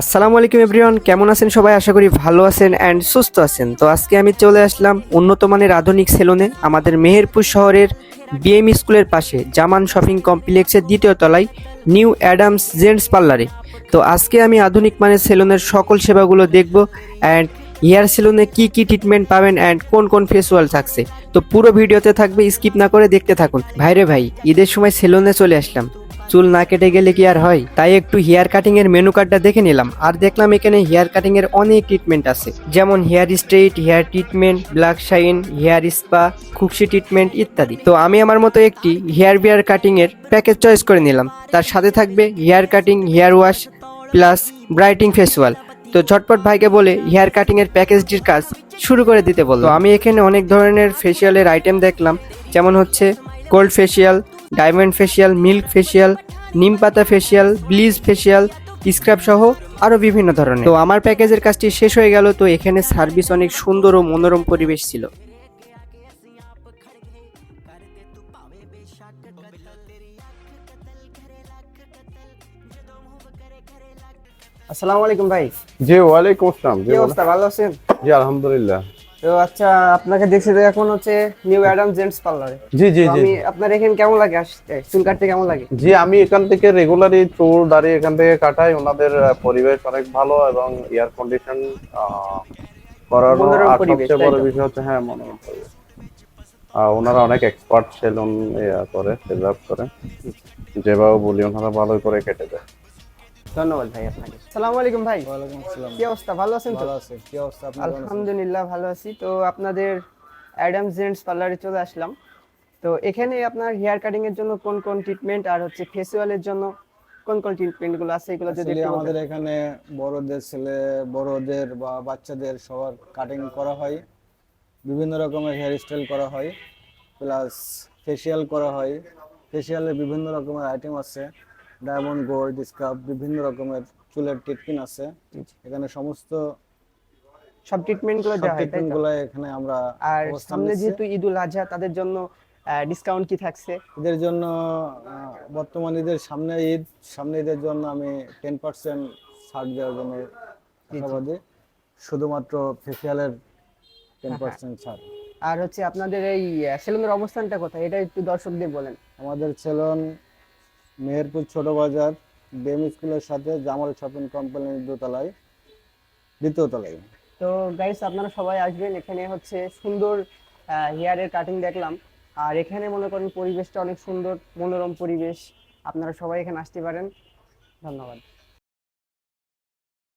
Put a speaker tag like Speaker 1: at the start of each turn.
Speaker 1: আসসালামু আলাইকুম এভরিওয়ান, কেমন আছেন সবাই? আশা করি ভালো আছেন অ্যান্ড সুস্থ আছেন। তো আজকে আমি চলে আসলাম উন্নত মানের আধুনিক সেলুনে, আমাদের মেহেরপুর শহরের বিএম স্কুলের পাশে, জামান শপিং কমপ্লেক্সের দ্বিতীয় তলায়, নিউ অ্যাডামস জেন্টস পার্লারে। তো আজকে আমি আধুনিক মানের সেলুনের সকল সেবাগুলো দেখব অ্যান্ড হেয়ার সেলুনে কি কি ট্রিটমেন্ট পাবেন অ্যান্ড কোন কোন ফেস ওয়াল থাকছে। তো পুরো ভিডিওতে থাকবে স্কিপ না করে দেখতে থাকুন। ভাইরে ভাই, ঈদের সময় সেলুনে চলে আসলাম। চুল না কেটে গেলে কি আর হয়? তাই একটু হেয়ার কাটিং এর মেনু কার্ডটা দেখে নিলাম। আর দেখলাম এখানে হেয়ার কাটিং এর অনেক ট্রিটমেন্ট আছে। যেমন hair straight hair treatment, black shine, hair spa, খুকসি treatment ইত্যাদি। তো আমি আমার মতো একটি হেয়ার বিয়ার কাটিং এর প্যাকেজ চয়েস করে নিলাম। তার সাথে থাকবে hair cutting hair wash plus brightening face wall তো ঝটপট ভাইকে বলে হেয়ার কাটিং এর প্যাকেজটির কাজ শুরু করে দিতে বলল আমি এখানে অনেক ধরনের ফেসিয়ালের আইটেম দেখলাম। যেমন হচ্ছে cold facial diamond facial milk facial নিম পাতা ফেসিয়াল ব্লিজ ফেসিয়াল স্ক্রাব সহ আরও বিভিন্ন ধরনের। তো আমার প্যাকেজের কাজটি শেষ হয়ে গেল তো এখানে সার্ভিস অনেক সুন্দর ও মনোরম পরিবেশ ছিল। আসসালামু আলাইকুম ভাই।
Speaker 2: জি ওয়ালাইকুম আসসালাম। জি।
Speaker 1: অবস্থা? ভালো আছেন?
Speaker 2: জি আলহামদুলিল্লাহ।
Speaker 1: তো আচ্ছা আপনাকে দেখছি তো এখন হচ্ছে নিউ অ্যাডাম জেন্টস পার্লারে
Speaker 2: জি জি জি।
Speaker 1: আমি আপনার এখানে কেমন লাগে আসতে? চুল কাটতে কেমন লাগে?
Speaker 2: জি আমি এখান থেকে রেগুলারই চুল দাড়ি এখান থেকে কাটাই। ওনাদের পরিবেশ অনেক ভালো এবং এয়ার কন্ডিশন করানো আর সবচেয়ে বড় বিষয় হচ্ছে হ্যাঁ মনোরম পরিবেশ। ওনারা অনেক এক্সপার্ট সেলুন করে সেলআপ করে। যেভাবে বলি ওনারা ভালো করে কেটে দেয়।
Speaker 1: ধন্যবাদ ভাই আপনাকে। আসসালামু আলাইকুম ভাই।
Speaker 3: ওয়ালাইকুম আসসালাম।
Speaker 1: কি অবস্থা? ভালো আছেন তো?
Speaker 3: ভালো আছে। কি অবস্থা? আপনার
Speaker 1: আলহামদুলিল্লাহ ভালো আছি। তো আপনাদের অ্যাডাম জেন্টস পার্লারে চলে আসলাম। তো এখানে আপনার হেয়ার কাটিং এর জন্য কোন কোন ট্রিটমেন্ট আর হচ্ছে ফেসিয়ালের জন্য কোন কোন ট্রিটমেন্টগুলো আছে এগুলো যদি
Speaker 3: আমাদের এখানে বড়দের ছেলে বড়দের বা বাচ্চাদের সবার কাটিং করা হয়। বিভিন্ন রকমের হেয়ার স্টাইল করা হয়। প্লাস ফেসিয়াল করা হয়। ফেসিয়ালের বিভিন্ন রকমের আইটেম আছে। ডায়মন্ড গোল্ড স্কার্ফ বিভিন্ন রকমের চুলের ট্রিটমেন্ট আছে। এখানে সমস্ত
Speaker 1: সব ট্রিটমেন্টগুলো তাই
Speaker 3: ট্রিটমেন্টগুলো এখানে আমরা
Speaker 1: আর সামনে। যেহেতু ঈদুল আজহা তাদের জন্য ডিসকাউন্ট কি থাকছে?
Speaker 3: এদের জন্য বর্তমান ঈদের সামনে ঈদ সামনে ঈদের জন্য আমি টেন পার্সেন্ট ছাড় দেওয়ার জন্য আশাবাদী। শুধুমাত্র ফেসিয়ালের টেন পার্সেন্ট ছাড়।
Speaker 1: আর হচ্ছে আপনাদের এই সেলুনের অবস্থানটা কোথায়? এটা একটু দর্শকদের বলেন।
Speaker 3: আমাদের সেলন মেহেরপুর ছোট বাজার বেম স্কুলের সাথে জামাল শপিং কোম্পানির দোতলায়, দ্বিতীয় তলায়।
Speaker 1: তো গাইস আপনারা সবাই আসবেন। এখানে হচ্ছে সুন্দর হেয়ারের কাটিং দেখলাম। আর এখানে মনে করেন পরিবেশটা অনেক সুন্দর, মনোরম পরিবেশ। আপনারা সবাই এখানে আসতে পারেন। ধন্যবাদ।